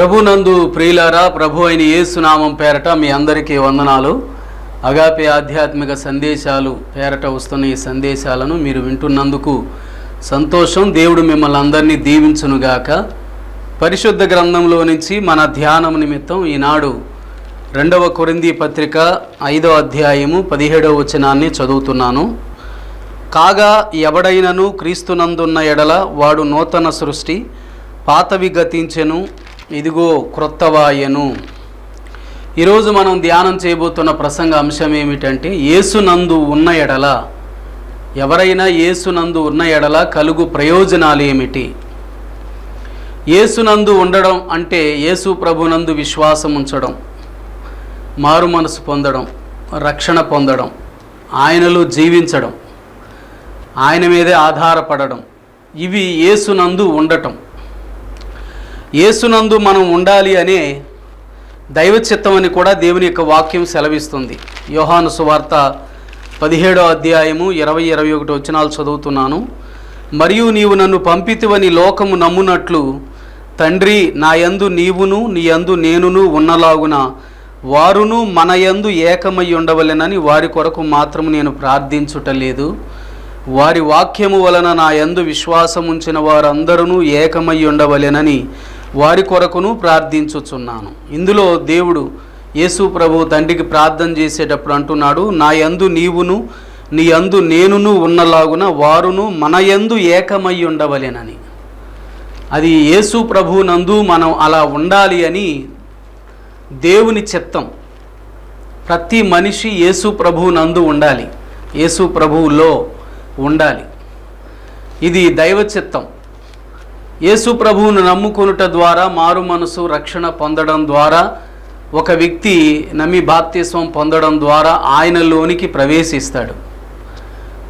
ప్రభునందు ప్రియులారా ప్రభు అయిన యేసునామం పేరట మీ అందరికీ వందనాలు. అగాపే ఆధ్యాత్మిక సందేశాలు పేరట వస్తున్న ఈ సందేశాలను మీరు వింటున్నందుకు సంతోషం. దేవుడు మిమ్మల్ని అందరినీ దీవించునుగాక. పరిశుద్ధ గ్రంథంలో నుంచి మన ధ్యానం నిమిత్తం ఈనాడు రెండవ కొరింది పత్రిక ఐదో అధ్యాయము పదిహేడవ వచనాన్ని చదువుతున్నాను. కాగా ఎవడైనను క్రీస్తునందున్న ఎడల వాడు నూతన సృష్టి పాతవి గతించెను ఇదిగో క్రొత్తవాయను. ఈరోజు మనం ధ్యానం చేయబోతున్న ప్రసంగ అంశం ఏమిటంటే ఏసునందు ఉన్న ఎడల. ఎవరైనా ఏసునందు ఉన్న ఎడల కలుగు ప్రయోజనాలు ఏమిటి? ఏసునందు ఉండడం అంటే యేసు ప్రభునందు విశ్వాసం ఉంచడం మారు మనసు పొందడం రక్షణ పొందడం ఆయనలో జీవించడం ఆయన మీదే ఆధారపడడం. ఇవి ఏసునందు ఉండటం. యేసునందు మనం ఉండాలి అనే దైవ చిత్తం అని కూడా దేవుని యొక్క వాక్యం సెలవిస్తుంది. యోహాను సువార్త పదిహేడో అధ్యాయము ఇరవై ఇరవై ఒకటి వచనాలు చదువుతున్నాను. మరియు నీవు నన్ను పంపితివని లోకము నమ్మునట్లు తండ్రి నా యందు నీవును నీ యందు నేనును ఉన్నలాగున వారును మన యందు ఏకమై ఉండవలెనని వారి కొరకు మాత్రం నేను ప్రార్థించుటలేదు. వారి వాక్యము వలన నా యందు విశ్వాసముంచిన వారందరూ ఏకమై ఉండవలెనని వారి కొరకును ప్రార్థించుచున్నాను. ఇందులో దేవుడు యేసు ప్రభు తండ్రికి ప్రార్థన చేసేటప్పుడు అంటున్నాడు నా యందు నీవును నీ యందు నేనును ఉన్నలాగున వారును మన యందు ఏకమై ఉండవలెనని. అది యేసు ప్రభు నందు మనం అలా ఉండాలి అని దేవుని చిత్తం ప్రతి మనిషి యేసు ప్రభు నందు ఉండాలి. యేసు ప్రభువులో ఉండాలి. ఇది దైవ చిత్తం. యేసు ప్రభువును నమ్ముకొనుట ద్వారా మారు మనసు రక్షణ పొందడం ద్వారా ఒక వ్యక్తి నమ్మి బాప్తిస్వం పొందడం ద్వారా ఆయనలోనికి ప్రవేశిస్తాడు.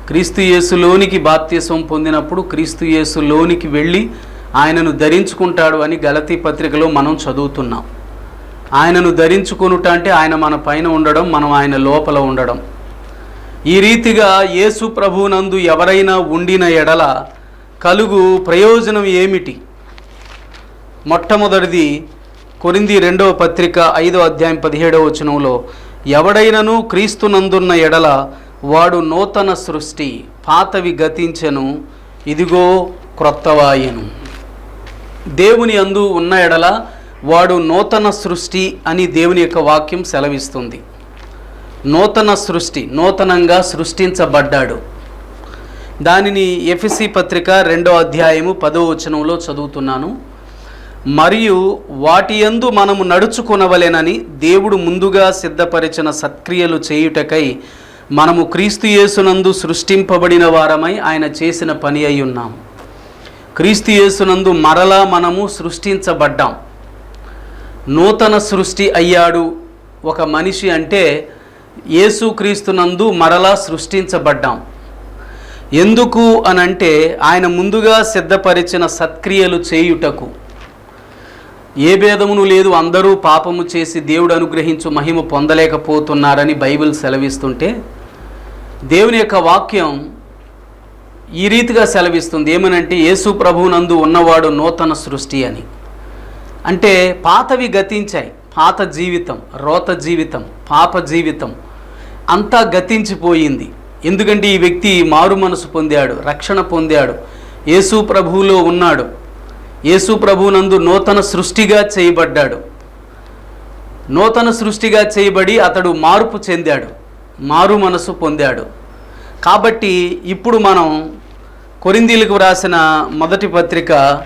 క్రీస్తు యేసులోనికి బాప్తిస్వం పొందినప్పుడు క్రీస్తు యేసులోనికి వెళ్ళి ఆయనను ధరించుకుంటాడు అని గలతీ పత్రికలో మనం చదువుతున్నాం. ఆయనను ధరించుకొనుట అంటే ఆయన మన పైన ఉండడం మనం ఆయన లోపల ఉండడం. ఈ రీతిగా యేసు ప్రభువునందు ఎవరైనా ఉండిన ఎడల కలుగు ప్రయోజనం ఏమిటి? మొట్టమొదటిది కొరింది రెండవ పత్రిక ఐదో అధ్యాయం పదిహేడవ వచనంలో ఎవడైనను క్రీస్తునందున్న ఎడల వాడు నూతన సృష్టి పాతవి గతించెను ఇదిగో క్రొత్తవాయను దేవుని అందు ఉన్న ఎడల వాడు నూతన సృష్టి అని దేవుని యొక్క వాక్యం సెలవిస్తుంది. నూతన సృష్టి నూతనంగా సృష్టించబడ్డాడు. దానిని ఎఫ్ఎసి పత్రిక రెండో అధ్యాయము పదో వచనంలో చదువుతున్నాను. మరియు వాటి యందు మనము నడుచుకొనవలెనని దేవుడు ముందుగా సిద్ధపరిచిన సత్క్రియలు చేయుటకై మనము క్రీస్తు యేసునందు సృష్టింపబడిన వారమై ఆయన చేసిన పని అయి ఉన్నాం. క్రీస్తు యేసునందు మరలా మనము సృష్టించబడ్డాం. నూతన సృష్టి అయ్యాడు ఒక మనిషి అంటే యేసుక్రీస్తునందు మరలా సృష్టించబడ్డాం. ఎందుకు అనంటే ఆయన ముందుగా సిద్ధపరిచిన సత్క్రియలు చేయుటకు. ఏ భేదమును లేదు అందరూ పాపము చేసి దేవుడు అనుగ్రహించు మహిమ పొందలేకపోతున్నారని బైబిల్ సెలవిస్తుంటే దేవుని యొక్క వాక్యం ఈ రీతిగా సెలవిస్తుంది. ఏమనంటే యేసు ప్రభువునందు ఉన్నవాడు నూతన సృష్టి అని. అంటే పాతవి గతించాయి. పాత జీవితం రోత జీవితం పాప జీవితం అంతా గతించిపోయింది. ఎందుకంటే ఈ వ్యక్తి మారు మనసు పొందాడు రక్షణ పొందాడు యేసు ప్రభువులో ఉన్నాడు. యేసు ప్రభువునందు నూతన సృష్టిగా చేయబడ్డాడు. నూతన సృష్టిగా చేయబడి అతడు మార్పు చెందాడు మారు మనసు పొందాడు. కాబట్టి ఇప్పుడు మనం కొరిందీలకు వ్రాసిన మొదటి పత్రిక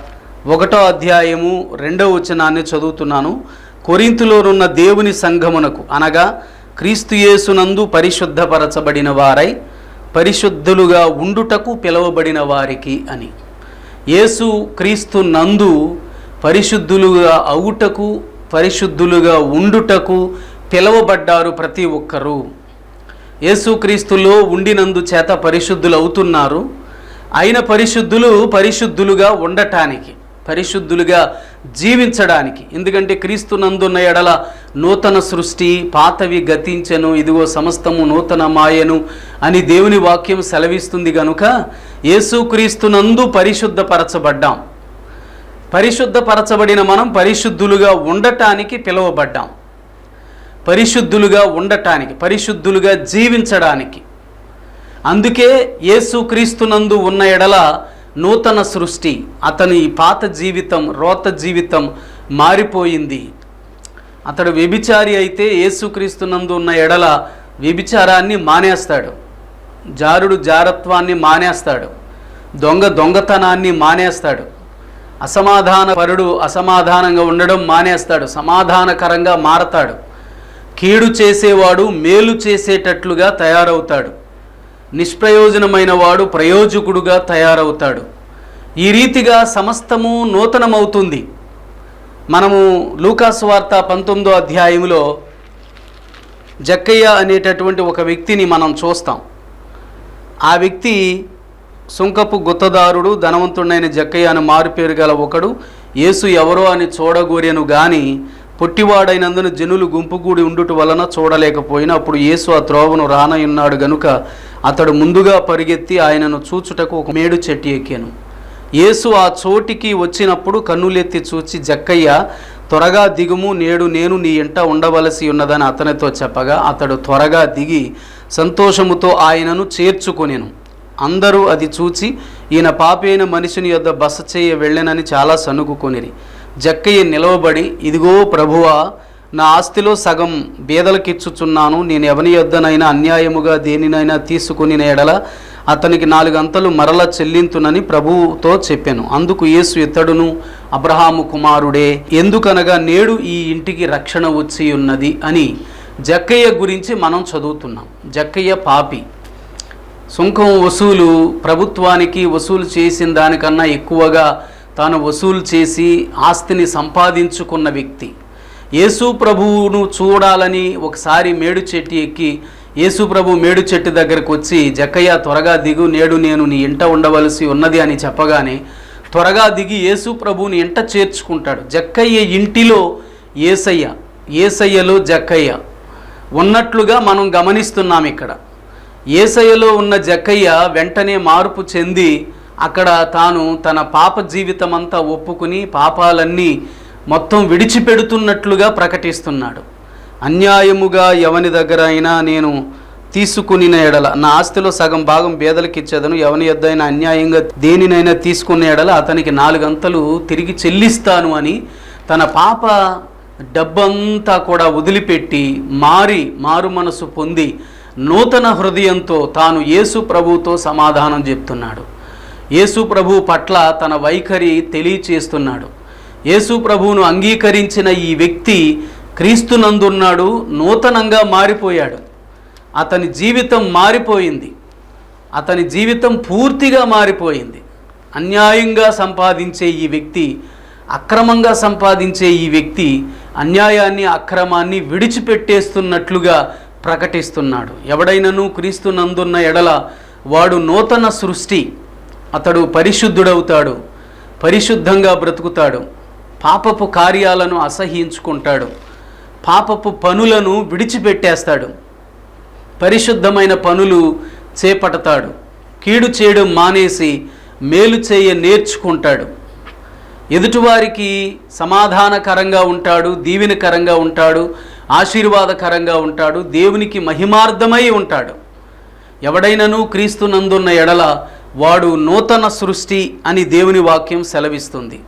ఒకటో అధ్యాయము రెండవ వచనాన్ని చదువుతున్నాను. కొరింతులోనున్న దేవుని సంఘమునకు అనగా క్రీస్తు యేసునందు పరిశుద్ధపరచబడిన వారై పరిశుద్ధులుగా ఉండుటకు పిలువబడిన వారికి అని. యేసు క్రీస్తు నందు పరిశుద్ధులుగా అవుటకు పరిశుద్ధులుగా ఉండుటకు పిలువబడ్డారు ప్రతి ఒక్కరూ. యేసుక్రీస్తులో ఉండినందు చేత పరిశుద్ధులు అవుతున్నారు అయిన పరిశుద్ధులు పరిశుద్ధులుగా ఉండటానికి. పరిశుద్ధులుగా జీవించడానికి. ఎందుకంటే క్రీస్తు నందున్న ఎడల నూతన సృష్టి పాతవి గతించెను ఇదిగో సమస్తము నూతన మాయను అని దేవుని వాక్యం సెలవిస్తుంది గనుక యేసుక్రీస్తునందు పరిశుద్ధపరచబడ్డాం. పరిశుద్ధపరచబడిన మనం పరిశుద్ధులుగా ఉండటానికి పిలువబడ్డాం. పరిశుద్ధులుగా ఉండటానికి పరిశుద్ధులుగా జీవించడానికి. అందుకే యేసుక్రీస్తునందు ఉన్న ఎడల నూతన సృష్టి అతని పాత జీవితం రోత జీవితం మారిపోయింది. అతడు వ్యభిచారి అయితే యేసుక్రీస్తునందు ఉన్న ఎడల వ్యభిచారాన్ని మానేస్తాడు. జారుడు జారత్వాన్ని మానేస్తాడు. దొంగ దొంగతనాన్ని మానేస్తాడు. అసమాధాన పరుడు అసమాధానంగా ఉండడం మానేస్తాడు. సమాధానకరంగా మారతాడు. కీడు చేసేవాడు మేలు చేసేటట్లుగా తయారవుతాడు. నిష్ప్రయోజనమైన వాడు ప్రయోజకుడుగా తయారవుతాడు. ఈ రీతిగా సమస్తము నూతనమవుతుంది. మనము లూకాసు వార్త పంతొమ్మిదో అధ్యాయంలో జక్కయ్య అనేటటువంటి ఒక వ్యక్తిని మనం చూస్తాం. ఆ వ్యక్తి సుంకపు గుత్తదారుడు ధనవంతుడైన జక్కయ్య అని మారుపేరు గల ఒకడు. యేసు ఎవరో అని చూడగోరెను కానీ పొట్టివాడైనందున జనులు గుంపుగూడి ఉండుట వలన చూడలేకపోయినా అప్పుడు యేసు ఆ త్రోవను రానయున్నాడు గనుక అతడు ముందుగా పరిగెత్తి ఆయనను చూచుటకు ఒక మేడు చెట్టు ఎక్కాను. యేసు ఆ చోటికి వచ్చినప్పుడు కన్నులెత్తి చూచి జక్కయ్య త్వరగా దిగుము నేడు నేను నీ ఇంట ఉండవలసి ఉన్నదని అతనితో చెప్పగా అతడు త్వరగా దిగి సంతోషముతో ఆయనను చేర్చుకొనేను. అందరూ అది చూచి ఈయన పాపైన మనిషిని యొద్ద బస చేయ వెళ్ళనని చాలా సనుగుకొనిరి జక్కయ్య నిలవబడి ఇదిగో ప్రభువా నా ఆస్తిలో సగం బీదలకిచ్చుచున్నాను. నేను ఎవని యొద్దనైనా అన్యాయముగా దేనినైనా తీసుకుని ఎడల అతనికి నాలుగంతలు మరల చెల్లింతునని ప్రభువుతో చెప్పాను. అందుకు యేసు ఇతడును అబ్రహాము కుమారుడే ఎందుకనగా నేడు ఈ ఇంటికి రక్షణ వచ్చి ఉన్నది అని జక్కయ్య గురించి మనం చదువుతున్నాం. జక్కయ్య పాపి. సుంకం వసూలు ప్రభుత్వానికి వసూలు చేసిన దానికన్నా ఎక్కువగా తాను వసూలు చేసి ఆస్తిని సంపాదించుకున్న వ్యక్తి. యేసు ప్రభువును చూడాలని ఒకసారి మేడు చెట్టు ఎక్కి యేసు ప్రభు మేడు చెట్టు దగ్గరకు వచ్చి జక్కయ్య త్వరగా దిగు నేడు నేను నీ ఇంట ఉండవలసి ఉన్నది అని చెప్పగానే త్వరగా దిగి యేసు ప్రభువుని ఇంట చేర్చుకుంటాడు. జక్కయ్య ఇంటిలో ఏసయ్య ఏసయ్యలో జక్కయ్య ఉన్నట్లుగా మనం గమనిస్తున్నాం ఇక్కడ. ఏసయ్యలో ఉన్న జక్కయ్య వెంటనే మార్పు చెంది అక్కడ తాను తన పాప జీవితమంతా ఒప్పుకుని పాపాలన్నీ మొత్తం విడిచిపెడుతున్నట్లుగా ప్రకటిస్తున్నాడు. అన్యాయముగా ఎవని దగ్గర అయినా నేను తీసుకునిన ఎడల నా ఆస్తిలో సగం భాగం బేదలకు ఇచ్చేదను ఎవని యొద్దైనా అన్యాయంగా దేనినైనా తీసుకునే ఎడల అతనికి నాలుగంతలు తిరిగి చెల్లిస్తాను అని తన పాప డబ్బంతా కూడా వదిలిపెట్టి మారి మారు మనసు పొంది నూతన హృదయంతో తాను యేసు ప్రభువుతో సమాధానం చెప్తున్నాడు. యేసు ప్రభు పట్ల తన వైఖరి తెలియచేస్తున్నాడు. యేసు ప్రభువును అంగీకరించిన ఈ వ్యక్తి క్రీస్తునందున్నాడు నూతనంగా మారిపోయాడు. అతని జీవితం మారిపోయింది. అతని జీవితం పూర్తిగా మారిపోయింది. అన్యాయంగా సంపాదించే ఈ వ్యక్తి అక్రమంగా సంపాదించే ఈ వ్యక్తి అన్యాయాన్ని అక్రమాన్ని విడిచిపెట్టేస్తున్నట్లుగా ప్రకటిస్తున్నాడు. ఎవడైనను క్రీస్తునందున్న ఎడల వాడు నూతన సృష్టి. అతడు పరిశుద్ధుడవుతాడు పరిశుద్ధంగా బ్రతుకుతాడు పాపపు కార్యాలను అసహించుకుంటాడు పాపపు పనులను విడిచిపెట్టేస్తాడు పరిశుద్ధమైన పనులు చేపడతాడు కీడు చేయడం మానేసి మేలు చేయ నేర్చుకుంటాడు. ఎదుటివారికి సమాధానకరంగా ఉంటాడు దీవెనకరంగా ఉంటాడు ఆశీర్వాదకరంగా ఉంటాడు దేవునికి మహిమార్థమై ఉంటాడు. ఎవడైనను క్రీస్తునందున్న ఎడల వాడు నూతన సృష్టి అని దేవుని వాక్యం సెలవిస్తుంది.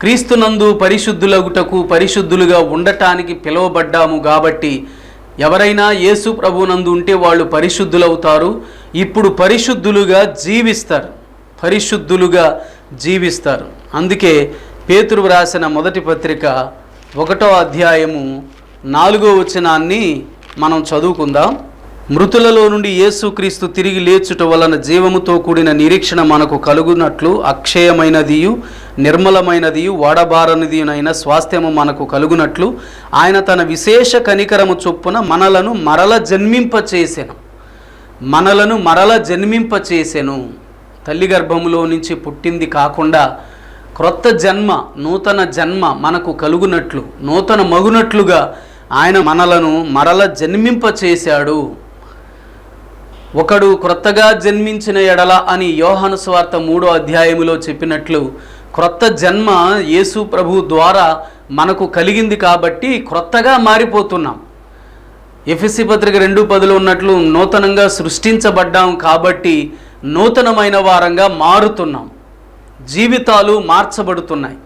క్రీస్తునందు పరిశుద్ధులగుటకు పరిశుద్ధులుగా ఉండటానికి పిలువబడ్డాము కాబట్టి ఎవరైనా యేసు ప్రభునందు ఉంటే వాళ్ళు పరిశుద్ధులవుతారు. ఇప్పుడు పరిశుద్ధులుగా జీవిస్తారు. పరిశుద్ధులుగా జీవిస్తారు. అందుకే పేతురు వ్రాసిన మొదటి పత్రిక ఒకటో అధ్యాయము నాలుగో వచనాన్ని మనం చదువుకుందాం. మృతులలో నుండి యేసుక్రీస్తు తిరిగి లేచుట వలన జీవముతో కూడిన నిరీక్షణ మనకు కలుగునట్లు అక్షయమైనదియు నిర్మలమైనదియు వాడబారనిదియునైన స్వాస్థ్యము మనకు కలుగునట్లు ఆయన తన విశేష కనికరము చొప్పున మనలను మరల జన్మింపచేసెను. మనలను మరల జన్మింపచేసెను. తల్లి గర్భములో నుంచి పుట్టింది కాకుండా క్రొత్త జన్మ నూతన జన్మ మనకు కలుగునట్లు నూతన మగునట్లుగా ఆయన మనలను మరల జన్మింపచేశాడు. ఒకడు క్రొత్తగా జన్మించిన ఎడల అని యోహాను స్వార్త మూడో అధ్యాయములో చెప్పినట్లు క్రొత్త జన్మ యేసు ప్రభు ద్వారా మనకు కలిగింది కాబట్టి క్రొత్తగా మారిపోతున్నాం. ఎఫ్ఎస్సి పత్రిక రెండు పదులు ఉన్నట్లు నూతనంగా సృష్టించబడ్డాం కాబట్టి నూతనమైన వారంగా మారుతున్నాం. జీవితాలు మార్చబడుతున్నాయి.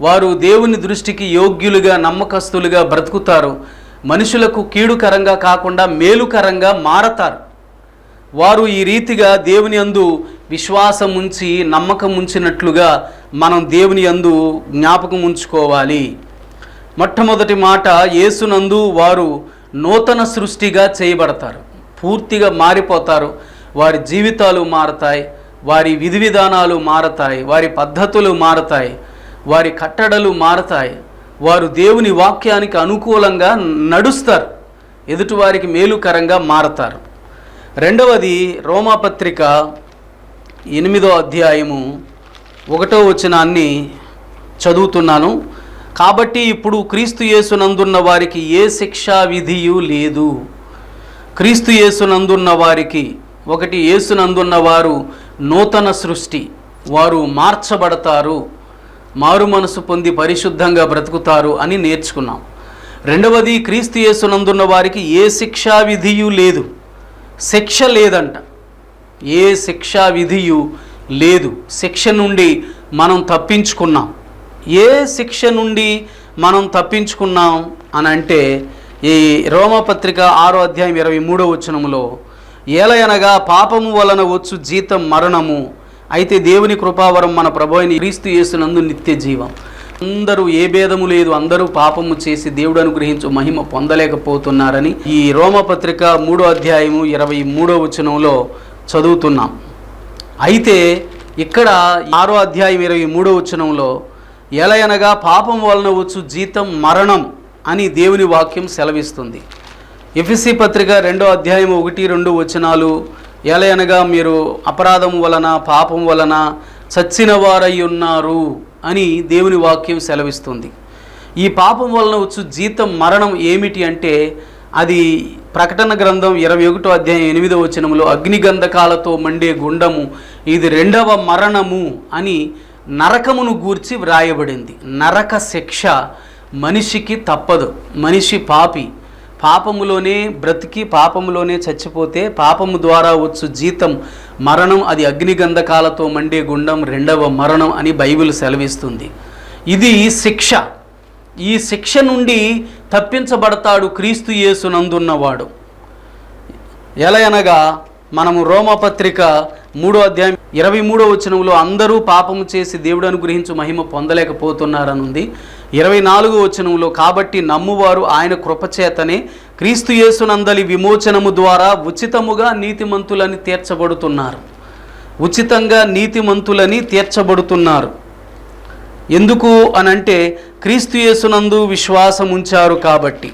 వారు దేవుని దృష్టికి యోగ్యులుగా నమ్మకస్తులుగా బ్రతుకుతారు. మనుషులకు కీడుకరంగా కాకుండా మేలుకరంగా మారతారు. వారు ఈ రీతిగా దేవుని అందు విశ్వాసం ఉంచి నమ్మకం ఉంచినట్లుగా మనం దేవుని అందు జ్ఞాపకం ఉంచుకోవాలి. మొట్టమొదటి మాట యేసునందు వారు నూతన సృష్టిగా చేయబడతారు. పూర్తిగా మారిపోతారు. వారి జీవితాలు మారతాయి. వారి విధి విధానాలు మారతాయి. వారి పద్ధతులు మారతాయి. వారి కట్టడలు మారతాయి. వారు దేవుని వాక్యానికి అనుకూలంగా నడుస్తారు. ఎదుటివారికి మేలుకరంగా మారతారు. రెండవది రోమాపత్రిక ఎనిమిదో అధ్యాయము ఒకటో వచనాన్ని చదువుతున్నాను. కాబట్టి ఇప్పుడు క్రీస్తు యేసునందున్న వారికి ఏ శిక్షా విధియు లేదు. క్రీస్తు యేసునందున్న వారికి ఒకటి యేసునందున్న వారు నూతన సృష్టి వారు మార్చబడతారు మారు మనసు పొంది పరిశుద్ధంగా బ్రతుకుతారు అని నేర్చుకున్నాం. రెండవది క్రీస్తు యేసునందున్న వారికి ఏ శిక్షా విధియు లేదు. శిక్ష లేదంట. ఏ శిక్షా విధియు లేదు. శిక్ష నుండి మనం తప్పించుకున్నాం. ఏ శిక్ష నుండి మనం తప్పించుకున్నాం అని అంటే ఈ రోమపత్రిక ఆరో అధ్యాయం ఇరవై మూడో వచనములో ఏలయనగా పాపము వలన వచ్చు జీతం మరణము. అయితే దేవుని కృపావరం మన ప్రభు అయిన క్రీస్తు యేసునందు నిత్య జీవం అందరూ ఏ భేదము లేదు అందరూ పాపము చేసి దేవుడు అనుగ్రహించు మహిమ పొందలేకపోతున్నారని ఈ రోమపత్రిక మూడో అధ్యాయము ఇరవై మూడో వచనంలో చదువుతున్నాం. అయితే ఇక్కడ ఆరో అధ్యాయం ఇరవై మూడో వచనంలో ఎలయనగా పాపం వలన వచ్చు జీతం మరణం అని దేవుని వాక్యం సెలవిస్తుంది. ఎఫ్ఎస్సి పత్రిక రెండో అధ్యాయం ఒకటి రెండు వచనాలు ఎలయనగా మీరు అపరాధం వలన పాపం వలన చచ్చిన వారై ఉన్నారు. అని దేవుని వాక్యం సెలవిస్తుంది. ఈ పాపం వలన వచ్చు జీతం మరణం ఏమిటి అంటే అది ప్రకటన గ్రంథం ఇరవై ఒకటో అధ్యాయం ఎనిమిదో వచనంలో అగ్నిగంధకాలతో మండే గుండము ఇది రెండవ మరణము అని నరకమును గూర్చి వ్రాయబడింది. నరక శిక్ష మనిషికి తప్పదు. మనిషి పాపి. పాపములోనే బ్రతికి పాపములోనే చచ్చిపోతే పాపము ద్వారా వచ్చు జీతం. మరణం అది అగ్నిగంధకాలతో మండే గుండం రెండవ మరణం అని బైబిల్ సెలవిస్తుంది. ఇది శిక్ష. ఈ శిక్ష నుండి తప్పించబడతాడు క్రీస్తు యేసునందున్నవాడు ఎలా అనగా మనము రోమపత్రిక మూడో అధ్యాయం ఇరవై మూడో వచనంలో అందరూ పాపము చేసి దేవుడు అనుగ్రహించు మహిమ పొందలేకపోతున్నారనుంది. ఇరవై నాలుగు వచనంలో కాబట్టి నమ్మువారు ఆయన కృపచేతనే క్రీస్తు యేసునందలి విమోచనము ద్వారా ఉచితముగా నీతిమంతులని తీర్చబడుతున్నారు. ఉచితంగా నీతిమంతులని తీర్చబడుతున్నారు. ఎందుకు అనంటే క్రీస్తు యేసునందు విశ్వాసం ఉంచారు కాబట్టి.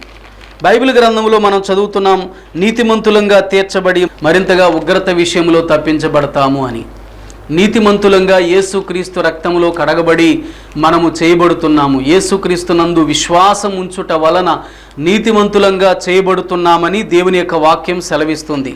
బైబిల్ గ్రంథంలో మనం చదువుతున్నాం నీతిమంతులంగా తీర్చబడి మరింతగా ఉగ్రత విషయంలో తప్పించబడతాము అని. నీతిమంతులంగా యేసుక్రీస్తు రక్తంలో కడగబడి మనము చేయబడుతున్నాము. యేసుక్రీస్తునందు విశ్వాసం ఉంచుట వలన నీతిమంతులంగా చేయబడుతున్నామని దేవుని యొక్క వాక్యం సెలవిస్తుంది.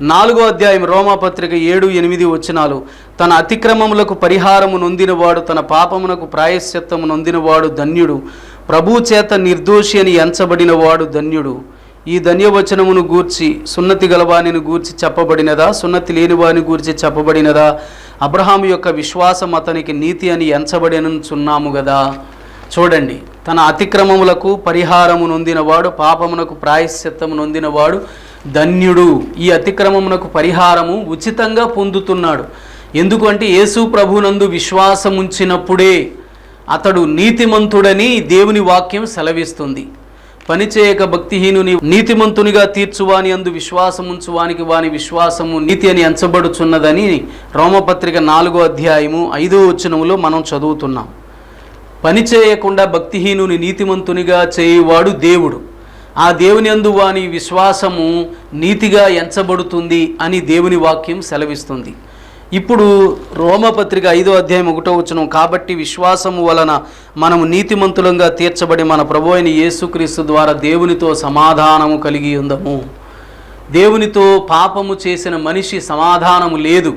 నాలుగో అధ్యాయం రోమాపత్రిక ఏడు ఎనిమిది వచనాలు. తన అతిక్రమములకు పరిహారము నొందినవాడు తన పాపమునకు ప్రాయశ్చిత్తము నొందినవాడు ధన్యుడు. ప్రభు చేత నిర్దోషి అని ఎంచబడినవాడు ధన్యుడు. ఈ ధన్యవచనమును గూర్చి సున్నతి గలవానిని గూర్చి చెప్పబడినదా? సున్నతి లేనివాని గూర్చి చెప్పబడినదా? అబ్రహాం యొక్క విశ్వాసం అతనికి నీతి అని ఎంచబడినుచున్నాము కదా చూడండి తన అతిక్రమములకు పరిహారము నొందినవాడు పాపమునకు ప్రాయశ్చిత్తము నొందినవాడు ధన్యుడు. ఈ అతిక్రమమునకు పరిహారము ఉచితంగా పొందుతున్నాడు. ఎందుకంటే యేసు ప్రభునందు విశ్వాసముంచినప్పుడే అతడు నీతిమంతుడని దేవుని వాక్యం సెలవిస్తుంది. పనిచేయక భక్తిహీనుని నీతిమంతునిగా తీర్చువాని అందు విశ్వాసముంచువానికి వాని విశ్వాసము నీతి అని ఎంచబడుచున్నదని రోమపత్రిక నాలుగో అధ్యాయము ఐదో వచనములో మనం చదువుతున్నాం. పని చేయకుండా భక్తిహీనుని నీతిమంతునిగా చేయువాడు దేవుడు. ఆ దేవుని అందు వాని విశ్వాసము నీతిగా ఎంచబడుతుంది అని దేవుని వాక్యం సెలవిస్తుంది. ఇప్పుడు రోమపత్రిక ఐదో అధ్యాయం ఒకటో వచనం కాబట్టి విశ్వాసము వలన మనము నీతిమంతులంగా తీర్చబడి మన ప్రభు అయిన యేసుక్రీస్తు ద్వారా దేవునితో సమాధానము కలిగి ఉందము. దేవునితో పాపము చేసిన మనిషి సమాధానము లేదు.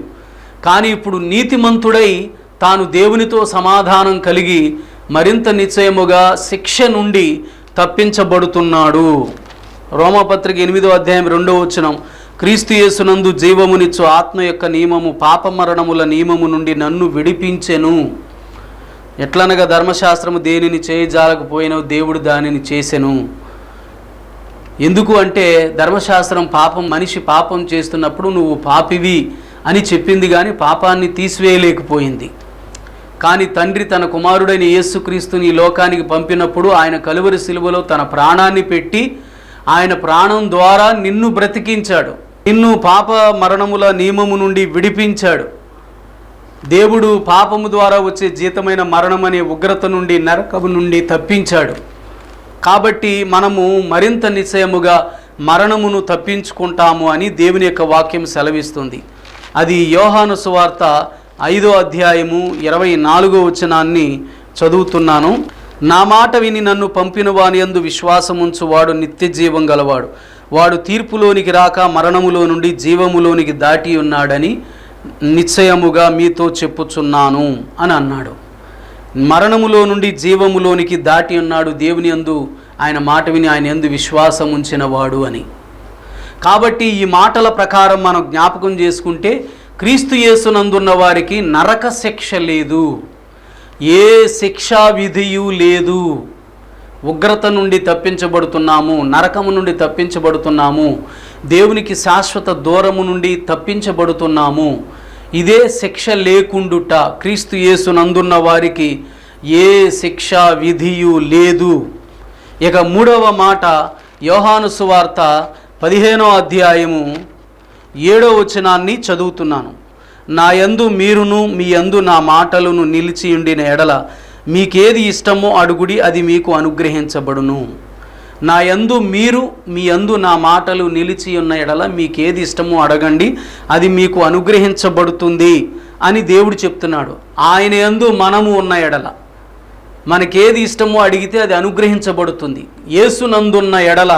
కానీ ఇప్పుడు నీతిమంతుడై తాను దేవునితో సమాధానం కలిగి మరింత నిశ్చయముగా శిక్ష నుండి తప్పించబడుతున్నాడు. రోమపత్రిక ఎనిమిదో అధ్యాయం రెండో వచనం క్రీస్తు యేసునందు జీవమునిచ్చు ఆత్మ యొక్క నియమము పాపమరణముల నియమము నుండి నన్ను విడిపించెను. ఎట్లనగా ధర్మశాస్త్రము దేనిని చేయజాలకపోయినో దేవుడు దానిని చేసెను. ఎందుకు అంటే ధర్మశాస్త్రం పాపం మనిషి పాపం చేస్తున్నప్పుడు నువ్వు పాపివి అని చెప్పింది కానీ పాపాన్ని తీసివేయలేకపోయింది. కానీ తండ్రి తన కుమారుడైన యేసుక్రీస్తుని ఈ లోకానికి పంపినప్పుడు ఆయన కలువరి శిలువలో తన ప్రాణాన్ని పెట్టి ఆయన ప్రాణం ద్వారా నిన్ను బ్రతికించాడు. నిన్ను పాప మరణముల నియమము నుండి విడిపించాడు. దేవుడు పాపము ద్వారా వచ్చే జీతమైన మరణం అనే ఉగ్రత నుండి నరకము నుండి తప్పించాడు. కాబట్టి మనము మరింత నిశ్చయముగా మరణమును తప్పించుకుంటాము అని దేవుని యొక్క వాక్యం సెలవిస్తుంది. అది యోహాను సువార్త ఐదో అధ్యాయము ఇరవై నాలుగో వచనాన్ని చదువుతున్నాను. నా మాట విని నన్ను పంపిన వాని అందు విశ్వాసముంచు వాడు నిత్య జీవం గలవాడు. వాడు తీర్పులోనికి రాక మరణములో నుండి జీవములోనికి దాటి ఉన్నాడని నిశ్చయముగా మీతో చెప్పుచున్నాను అని అన్నాడు. మరణములో నుండి జీవములోనికి దాటి ఉన్నాడు దేవుని యందు ఆయన మాట విని ఆయన ఎందు విశ్వాసం ఉంచిన వాడు అని. కాబట్టి ఈ మాటల ప్రకారం మనం జ్ఞాపకం చేసుకుంటే క్రీస్తు యేసునందున్న వారికి నరక శిక్ష లేదు. ఏ శిక్షా విధియు లేదు. ఉగ్రత నుండి తప్పించబడుతున్నాము నరకము నుండి తప్పించబడుతున్నాము దేవునికి శాశ్వత దూరము నుండి తప్పించబడుతున్నాము. ఇదే శిక్ష లేకుండుట క్రీస్తు యేసునందున్న వారికి ఏ శిక్షా విధియు లేదు. ఇక మూడవ మాట యోహాను సువార్త పదిహేనో అధ్యాయము ఏడో వచనాన్ని చదువుతున్నాను. నా యందు మీరును మీ యందు నా మాటలను నిలిచి ఉండిన ఎడల మీకేది ఇష్టమో అడుగుడి అది మీకు అనుగ్రహించబడును. నా యందు మీరు మీ యందు నా మాటలు నిలిచి ఉన్న ఎడల మీకేది ఇష్టమో అడగండి అది మీకు అనుగ్రహించబడుతుంది అని దేవుడు చెప్తున్నాడు. ఆయన యందు మనము ఉన్న ఎడల. మనకేది ఇష్టమో అడిగితే అది అనుగ్రహించబడుతుంది. యేసునందున్న ఎడల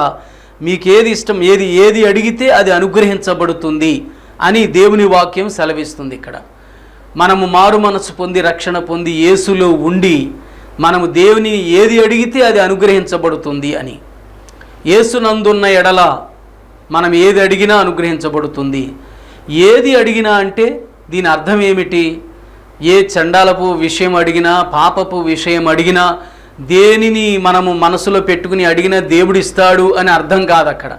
మీకేది ఇష్టం ఏది ఏది అడిగితే అది అనుగ్రహించబడుతుంది అని దేవుని వాక్యం సెలవిస్తుంది ఇక్కడ. మనము మారు మనసు పొంది రక్షణ పొంది యేసులో ఉండి మనము దేవుని ఏది అడిగితే అది అనుగ్రహించబడుతుంది అని. యేసునందున్న ఎడల మనం ఏది అడిగినా అనుగ్రహించబడుతుంది. ఏది అడిగినా అంటే దీని అర్థం ఏమిటి? ఏ చండాలపు విషయం అడిగినా పాపపు విషయం అడిగినా దేనిని మనము మనసులో పెట్టుకుని అడిగినా దేవుడిస్తాడు అని అర్థం కాదు అక్కడ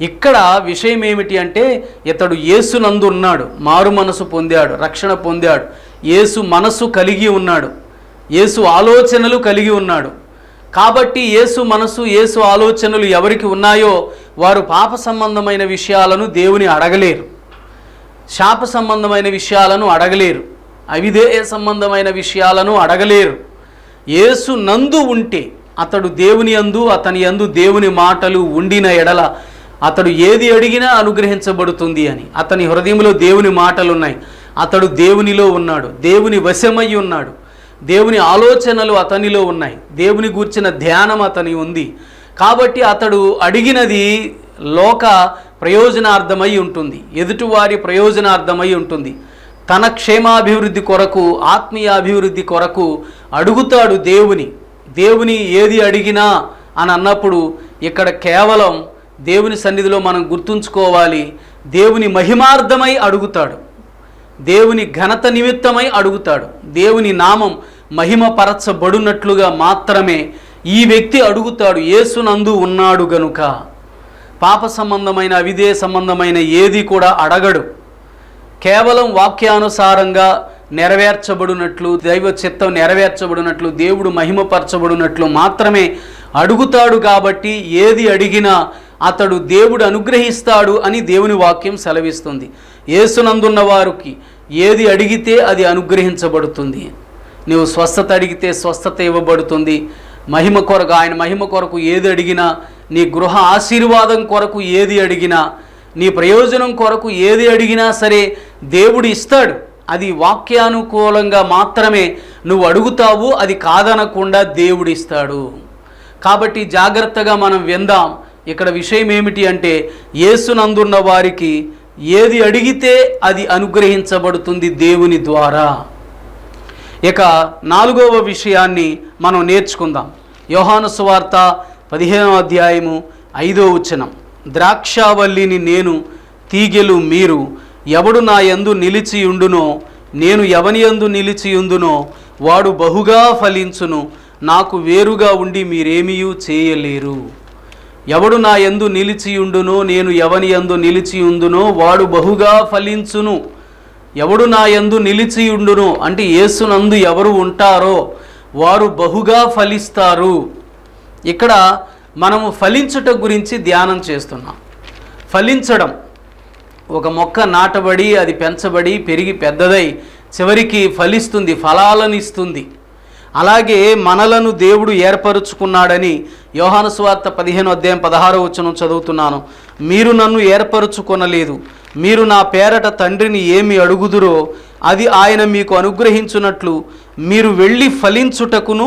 ఇక్కడ విషయం ఏమిటి అంటే ఇతడు యేసునందు ఉన్నాడు మారు మనసు పొందాడు రక్షణ పొందాడు యేసు మనసు కలిగి ఉన్నాడు యేసు ఆలోచనలు కలిగి ఉన్నాడు. కాబట్టి యేసు మనసు యేసు ఆలోచనలు ఎవరికి ఉన్నాయో వారు పాప సంబంధమైన విషయాలను దేవుని అడగలేరు. శాప సంబంధమైన విషయాలను అడగలేరు. అవిధేయ సంబంధమైన విషయాలను అడగలేరు. యేసు నందు ఉంటే అతడు దేవుని యందు అతని యందు దేవుని మాటలు ఉండిన ఎడల అతడు ఏది అడిగినా అనుగ్రహించబడుతుంది అని. అతని హృదయంలో దేవుని మాటలు ఉన్నాయి అతడు దేవునిలో ఉన్నాడు. దేవుని వశమై ఉన్నాడు. దేవుని ఆలోచనలు అతనిలో ఉన్నాయి. దేవుని గూర్చిన ధ్యానం అతని ఉంది. కాబట్టి అతడు అడిగినది లోక ప్రయోజనార్థమై ఉంటుంది. ఎదుటివారి ప్రయోజనార్థమై ఉంటుంది. తన క్షేమాభివృద్ధి కొరకు ఆత్మీయ అభివృద్ధి కొరకు అడుగుతాడు దేవుని. దేవుని ఏది అడిగినా అని అన్నప్పుడు ఇక్కడ కేవలం దేవుని సన్నిధిలో మనం గుర్తుంచుకోవాలి. దేవుని మహిమార్థమై అడుగుతాడు. దేవుని ఘనత నిమిత్తమై అడుగుతాడు. దేవుని నామం మహిమపరచబడునట్లుగా మాత్రమే ఈ వ్యక్తి అడుగుతాడు. ఏసునందు ఉన్నాడు గనుక. పాప సంబంధమైన అవిధే సంబంధమైన ఏది కూడా అడగడు. కేవలం వాక్యానుసారంగా నెరవేర్చబడినట్లు దైవ చిత్తం నెరవేర్చబడినట్లు దేవుడు మహిమపరచబడినట్లు మాత్రమే అడుగుతాడు కాబట్టి ఏది అడిగినా అతడు దేవుడు అనుగ్రహిస్తాడు అని దేవుని వాక్యం సెలవిస్తుంది. ఏసునందున్న వారికి ఏది అడిగితే అది అనుగ్రహించబడుతుంది. నీవు స్వస్థత అడిగితే స్వస్థత ఇవ్వబడుతుంది. మహిమ కొరకు ఆయన మహిమ కొరకు ఏది అడిగినా నీ గృహ ఆశీర్వాదం కొరకు ఏది అడిగినా నీ ప్రయోజనం కొరకు ఏది అడిగినా సరే దేవుడు ఇస్తాడు. అది వాక్యానుకూలంగా మాత్రమే నువ్వు అడుగుతావు అది కాదనకుండా దేవుడిస్తాడు కాబట్టి జాగ్రత్తగా మనం విందాం. ఇక్కడ విషయం ఏమిటి అంటే యేసునందున్న వారికి ఏది అడిగితే అది అనుగ్రహించబడుతుంది దేవుని ద్వారా. ఇక నాలుగవ విషయాన్ని మనం నేర్చుకుందాం. యోహాను సువార్త పదిహేనవ అధ్యాయము ఐదో వచనం. ద్రాక్షావల్లిని నేను తీగెలు మీరు ఎవడు నా యందు నిలిచియుండునో నేను ఎవని యందు నిలిచి వాడు బహుగా ఫలించును నాకు వేరుగా ఉండి మీరేమీయూ చేయలేరు. ఎవడు నా ఎందు నిలిచియుండునో నేను ఎవని యందు నిలిచియుందునో వాడు బహుగా ఫలించును. ఎవడు నా ఎందు నిలిచియుండును అంటే యేసునందు ఎవరు ఉంటారో వారు బహుగా ఫలిస్తారు. ఇక్కడ మనము ఫలించుట గురించి ధ్యానం చేస్తున్నాం. ఫలించడం. ఒక మొక్క నాటబడి అది పెంచబడి పెరిగి పెద్దదై చివరికి ఫలిస్తుంది ఫలాలను ఇస్తుంది అలాగే మనలను దేవుడు ఏర్పరుచుకున్నాడని యోహాను స్వార్త పదిహేను అధ్యాయం పదహారో వచనం చదువుతున్నాను. మీరు నన్ను ఏర్పరుచుకొనలేదు. మీరు నా పేరట తండ్రిని ఏమి అడుగుదురో అది ఆయన మీకు అనుగ్రహించున్నట్లు మీరు వెళ్ళి ఫలించుటకును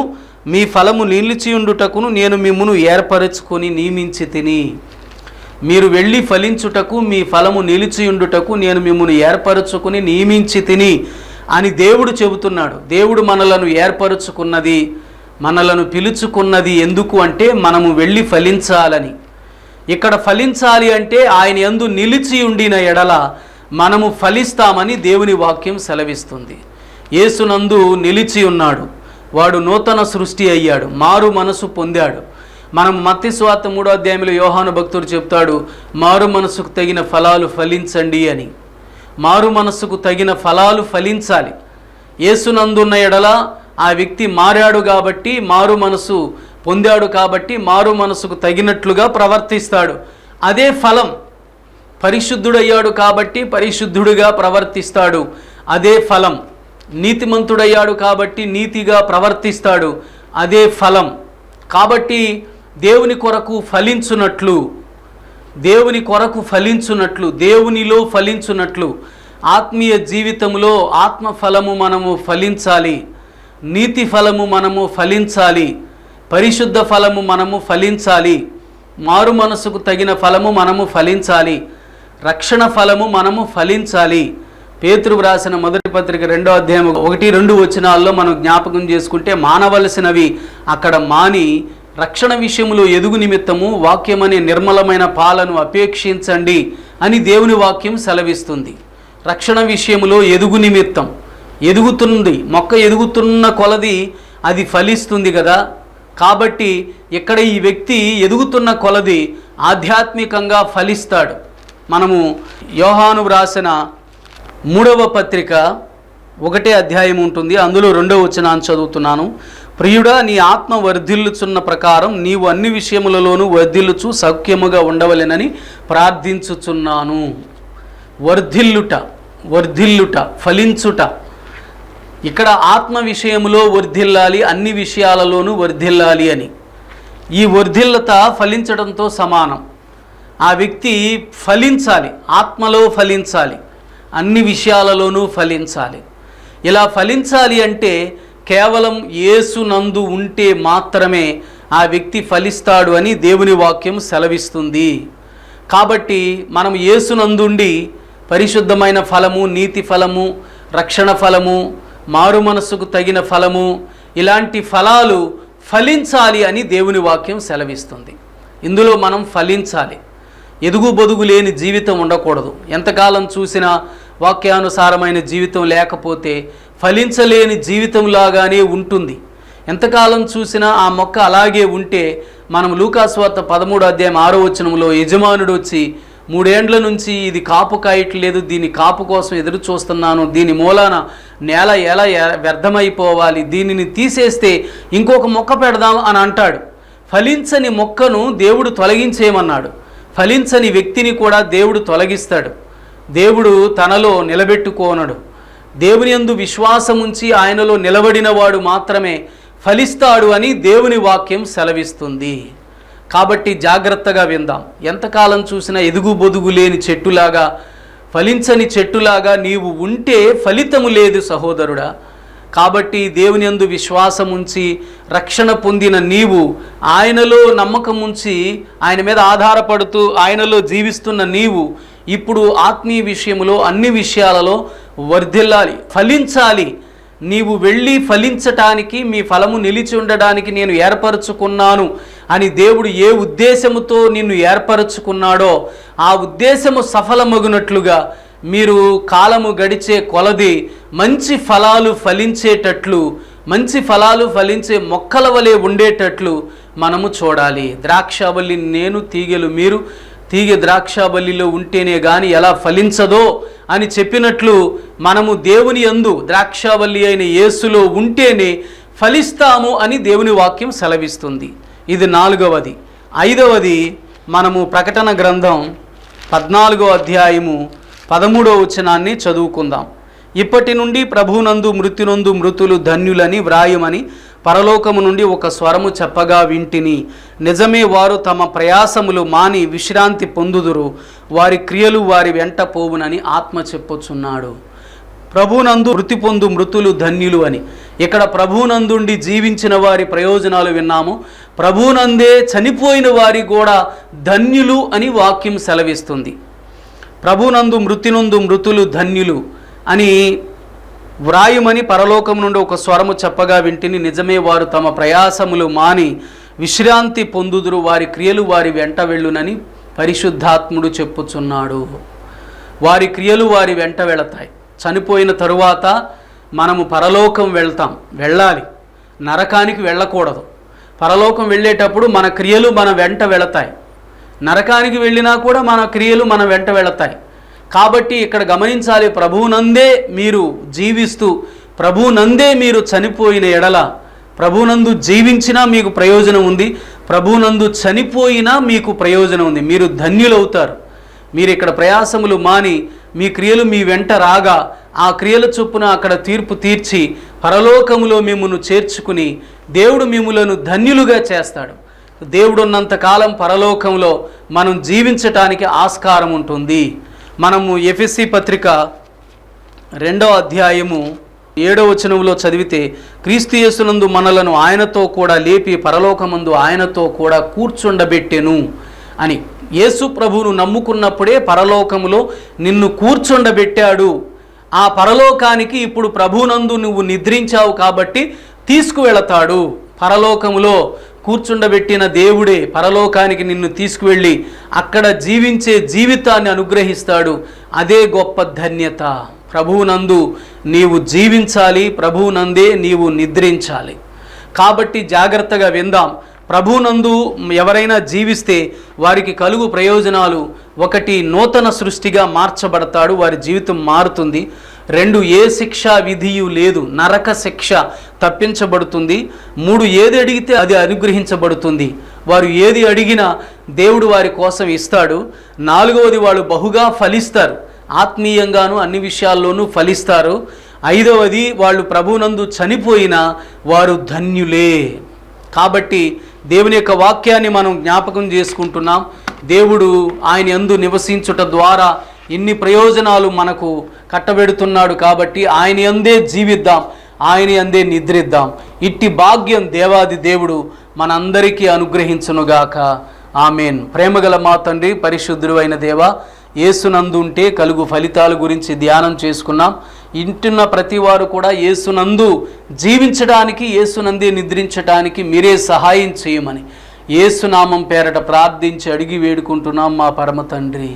మీ ఫలము నిలిచియుండుటకును నేను మిమ్మును ఏర్పరచుకొని నియమించి తిని. మీరు వెళ్ళి ఫలించుటకు మీ ఫలము నిలిచియుండుటకు నేను మిమ్మల్ని ఏర్పరచుకుని నియమించి తిని. అని దేవుడు చెబుతున్నాడు. దేవుడు మనలను ఏర్పరుచుకున్నది మనలను పిలుచుకున్నది ఎందుకు అంటే మనము వెళ్ళి ఫలించాలని. ఇక్కడ ఫలించాలి అంటే ఆయన యందు నిలిచి ఉండిన ఎడల మనము ఫలిస్తామని దేవుని వాక్యం సెలవిస్తుంది. యేసునందు నిలిచి ఉన్నాడు. వాడు నూతన సృష్టి అయ్యాడు. మారు మనసు పొందాడు. మనం మత్తి స్వాత మూడో అధ్యాయంలో యోహాను భక్తుడు చెప్తాడు మారు మనసుకు తగిన ఫలాలు ఫలించండి అని. మారు మనస్సుకు తగిన ఫలాలు ఫలించాలి. యేసునందున్న ఎడల ఆ వ్యక్తి మారాడు కాబట్టి మారు మనసు పొందాడు కాబట్టి మారు మనసుకు తగినట్లుగా ప్రవర్తిస్తాడు. అదే ఫలం పరిశుద్ధుడయ్యాడు కాబట్టి పరిశుద్ధుడిగా ప్రవర్తిస్తాడు. అదే ఫలం నీతిమంతుడయ్యాడు కాబట్టి నీతిగా ప్రవర్తిస్తాడు. అదే ఫలం. కాబట్టి దేవుని కొరకు ఫలించునట్లు దేవుని కొరకు ఫలించున్నట్లు దేవునిలో ఫలించున్నట్లు ఆత్మీయ జీవితంలో ఆత్మ ఫలము మనము ఫలించాలి నీతి ఫలము మనము ఫలించాలి పరిశుద్ధ ఫలము మనము ఫలించాలి మారు మనసుకు తగిన ఫలము మనము ఫలించాలి రక్షణ ఫలము మనము ఫలించాలి. పేతురు వ్రాసిన మొదటి పత్రిక రెండో అధ్యాయం ఒకటి రెండు వచనాల్లో మనం జ్ఞాపకం చేసుకుంటే మానవలసినవి అక్కడ మాని రక్షణ విషయంలో ఎదుగు నిమిత్తము వాక్యమనే నిర్మలమైన పాలను అపేక్షించండి అని దేవుని వాక్యం సెలవిస్తుంది. రక్షణ విషయంలో ఎదుగు నిమిత్తం. ఎదుగుతుంది మొక్క ఎదుగుతున్న కొలది అది ఫలిస్తుంది కదా. కాబట్టి ఇక్కడ ఈ వ్యక్తి ఎదుగుతున్న కొలది ఆధ్యాత్మికంగా ఫలిస్తాడు. మనము యోహాను వ్రాసిన మూడవ పత్రిక ఒకటే అధ్యాయం ఉంటుంది. అందులో రెండవ వచనాన్ని చదువుతున్నాను. ప్రియుడా నీ ఆత్మ వర్ధిల్లుచున్న ప్రకారం నీవు అన్ని విషయములలోనూ వర్ధిల్లుచు సౌఖ్యముగా ఉండవలెనని ప్రార్థించుచున్నాను. వర్ధిల్లుట వర్ధిల్లుట ఫలించుట. ఇక్కడ ఆత్మ విషయములో వర్ధిల్లాలి అన్ని విషయాలలోనూ వర్ధిల్లాలి అని. ఈ వర్ధిల్లత ఫలించడంతో సమానం. ఆ వ్యక్తి ఫలించాలి ఆత్మలో ఫలించాలి అన్ని విషయాలలోనూ ఫలించాలి. ఇలా ఫలించాలి అంటే కేవలం యేసునందు ఉంటే మాత్రమే ఆ వ్యక్తి ఫలిస్తాడు అని దేవుని వాక్యం సెలవిస్తుంది. కాబట్టి మనం యేసునందుండి పరిశుద్ధమైన ఫలము నీతి ఫలము రక్షణ ఫలము మారు మనస్సుకు తగిన ఫలము ఇలాంటి ఫలాలు ఫలించాలి అని దేవుని వాక్యం సెలవిస్తుంది. ఇందులో మనం ఫలించాలి. ఎదుగు బొదుగు లేని జీవితం ఉండకూడదు. ఎంతకాలం చూసినా వాక్యానుసారమైన జీవితం లేకపోతే ఫలించలేని జీవితంలాగానే ఉంటుంది. ఎంతకాలం చూసినా ఆ మొక్క అలాగే ఉంటే మనం లూకాస్వార్త పదమూడు అధ్యాయం ఆరో వచనంలో యజమానుడు వచ్చి మూడేండ్ల నుంచి ఇది కాపు కాయట్లేదు దీని కాపు కోసం ఎదురు చూస్తున్నాను. దీని మూలాన నేల ఎలా వ్యర్థమైపోవాలి? దీనిని తీసేస్తే ఇంకొక మొక్క పెడదాం అని అంటాడు. ఫలించని మొక్కను దేవుడు తొలగించేయమన్నాడు. ఫలించని వ్యక్తిని కూడా దేవుడు తొలగిస్తాడు. దేవుడు తనలో నిలబెట్టుకోనడు. దేవుని యందు విశ్వాసముంచి ఆయనలో నిలబడిన వాడు మాత్రమే ఫలిస్తాడు అని దేవుని వాక్యం సెలవిస్తుంది. కాబట్టి జాగ్రత్తగా విందాం. ఎంతకాలం చూసినా ఎదుగు బొదుగు లేని చెట్టులాగా ఫలించని చెట్టులాగా నీవు ఉంటే ఫలితము లేదు సహోదరుడా. కాబట్టి దేవుని అందు విశ్వాసం ఉంచి రక్షణ పొందిన నీవు ఆయనలో నమ్మకం ఉంచి ఆయన మీద ఆధారపడుతూ ఆయనలో జీవిస్తున్న నీవు ఇప్పుడు ఆత్మీయ విషయంలో అన్ని విషయాలలో వర్ధిల్లాలి ఫలించాలి. నీవు వెళ్ళి ఫలించటానికి మీ ఫలము నిలిచి ఉండడానికి నేను ఏర్పరచుకున్నాను అని దేవుడు ఏ ఉద్దేశముతో నిన్ను ఏర్పరచుకున్నాడో ఆ ఉద్దేశము సఫలమగునట్లుగా మీరు కాలము గడిచే కొలది మంచి ఫలాలు ఫలించేటట్లు మంచి ఫలాలు ఫలించే మొక్కల వలె ఉండేటట్లు మనము చూడాలి. ద్రాక్షావల్లి నేను తీగెలు మీరు. తీగె ద్రాక్షాబల్లిలో ఉంటేనే కానీ ఎలా ఫలించదో అని చెప్పినట్లు మనము దేవుని యందు ద్రాక్షాబల్లి అయిన యేసులో ఉంటేనే ఫలిస్తాము అని దేవుని వాక్యం సెలవిస్తుంది. ఇది నాలుగవది. ఐదవది మనము ప్రకటన గ్రంథం పద్నాలుగో అధ్యాయము పదమూడో వచనాన్ని చదువుకుందాం. ఇప్పటి నుండి ప్రభునందు మృత్యునందు మృతులు ధన్యులని వ్రాయమని పరలోకము నుండి ఒక స్వరము చెప్పగా వింటిని. నిజమే వారు తమ ప్రయాసములు మాని విశ్రాంతి పొందుదురు. వారి క్రియలు వారి వెంట పోవునని ఆత్మ చెప్పుచున్నాడు. ప్రభునందు మృతి పొందు మృతులు ధన్యులు అని. ఇక్కడ ప్రభునందుండి జీవించిన వారి ప్రయోజనాలు విన్నాము. ప్రభునందే చనిపోయిన వారి కూడా ధన్యులు అని వాక్యం సెలవిస్తుంది. ప్రభునందు మృతినందు మృతులు ధన్యులు అని వ్రాయుమని పరలోకం నుండి ఒక స్వరము చెప్పగా వింటిని నిజమే వారు తమ ప్రయాసములు మాని విశ్రాంతి పొందుదురు వారి క్రియలు వారి వెంట వెళ్ళునని పరిశుద్ధాత్ముడు చెప్పుచున్నాడు. వారి క్రియలు వారి వెంట వెళతాయి. చనిపోయిన తరువాత మనము పరలోకం వెళ్తాం. వెళ్ళాలి. నరకానికి వెళ్ళకూడదు. పరలోకం వెళ్ళేటప్పుడు మన క్రియలు మన వెంట వెళతాయి. నరకానికి వెళ్ళినా కూడా మన క్రియలు మన వెంట వెళతాయి. కాబట్టి ఇక్కడ గమనించాలి ప్రభువునందే మీరు జీవిస్తూ ప్రభువునందే మీరు చనిపోయిన ఎడల ప్రభునందు జీవించినా మీకు ప్రయోజనం ఉంది ప్రభునందు చనిపోయినా మీకు ప్రయోజనం ఉంది. మీరు ధన్యులవుతారు. మీరు ఇక్కడ ప్రయాసములు మాని మీ క్రియలు మీ వెంట రాగా ఆ క్రియల చొప్పున అక్కడ తీర్పు తీర్చి పరలోకములో మిమ్మల్ని చేర్చుకుని దేవుడు మిమ్ములను ధన్యులుగా చేస్తాడు. దేవుడు ఉన్నంతకాలం పరలోకంలో మనం జీవించటానికి ఆస్కారం ఉంటుంది. మనము ఎఫ్ఎస్సి పత్రిక రెండో అధ్యాయము ఏడో వచనంలో చదివితే క్రీస్తుయేసునందు మనలను ఆయనతో కూడా లేపి పరలోకమందు ఆయనతో కూడా కూర్చుండబెట్టెను అని. యేసు ప్రభువును నమ్ముకున్నప్పుడే పరలోకములో నిన్ను కూర్చుండబెట్టాడు. ఆ పరలోకానికి ఇప్పుడు ప్రభునందు నువ్వు నిద్రించావు కాబట్టి తీసుకువెళతాడు. పరలోకములో కూర్చుండబెట్టిన దేవుడే పరలోకానికి నిన్ను తీసుకువెళ్ళి అక్కడ జీవించే జీవితాన్ని అనుగ్రహిస్తాడు. అదే గొప్ప ధన్యత. ప్రభువునందు నీవు జీవించాలి ప్రభువునందే నీవు నిద్రించాలి. కాబట్టి జాగ్రత్తగా విందాం. ప్రభునందు ఎవరైనా జీవిస్తే వారికి కలుగు ప్రయోజనాలు. ఒకటి నూతన సృష్టిగా మార్చబడతాడు వారి జీవితం మారుతుంది. రెండు ఏ శిక్ష విధియు లేదు నరక శిక్ష తప్పించబడుతుంది. మూడు ఏది అడిగితే అది అనుగ్రహించబడుతుంది. వారు ఏది అడిగినా దేవుడు వారి కోసం ఇస్తాడు. నాలుగవది వాళ్ళు బహుగా ఫలిస్తారు. ఆత్మీయంగాను అన్ని విషయాల్లోనూ ఫలిస్తారు. ఐదవది వాళ్ళు ప్రభునందు చనిపోయినా వారు ధన్యులే. కాబట్టి దేవుని యొక్క వాక్యాన్ని మనం జ్ఞాపకం చేసుకుంటున్నాం. దేవుడు ఆయన ఎందు నివసించుట ద్వారా ఇన్ని ప్రయోజనాలు మనకు కట్టబెడుతున్నాడు కాబట్టి ఆయన అందే జీవిద్దాం ఆయన అందే నిద్రిద్దాం. ఇట్టి భాగ్యం దేవాది దేవుడు మనందరికీ అనుగ్రహించునుగాక. ఆమెన్. ప్రేమగల మా తండ్రి పరిశుద్ధుడు అయిన దేవ ఏసునందు ఉంటే కలుగు ఫలితాల గురించి ధ్యానం చేసుకున్నాం. ఇంటున్న ప్రతి వారు కూడా ఏసునందు జీవించడానికి ఏసునందే నిద్రించడానికి మీరే సహాయం చేయమని. ఏసునామం పేరట ప్రార్థించి అడిగి వేడుకుంటున్నాం మా పరమ తండ్రి.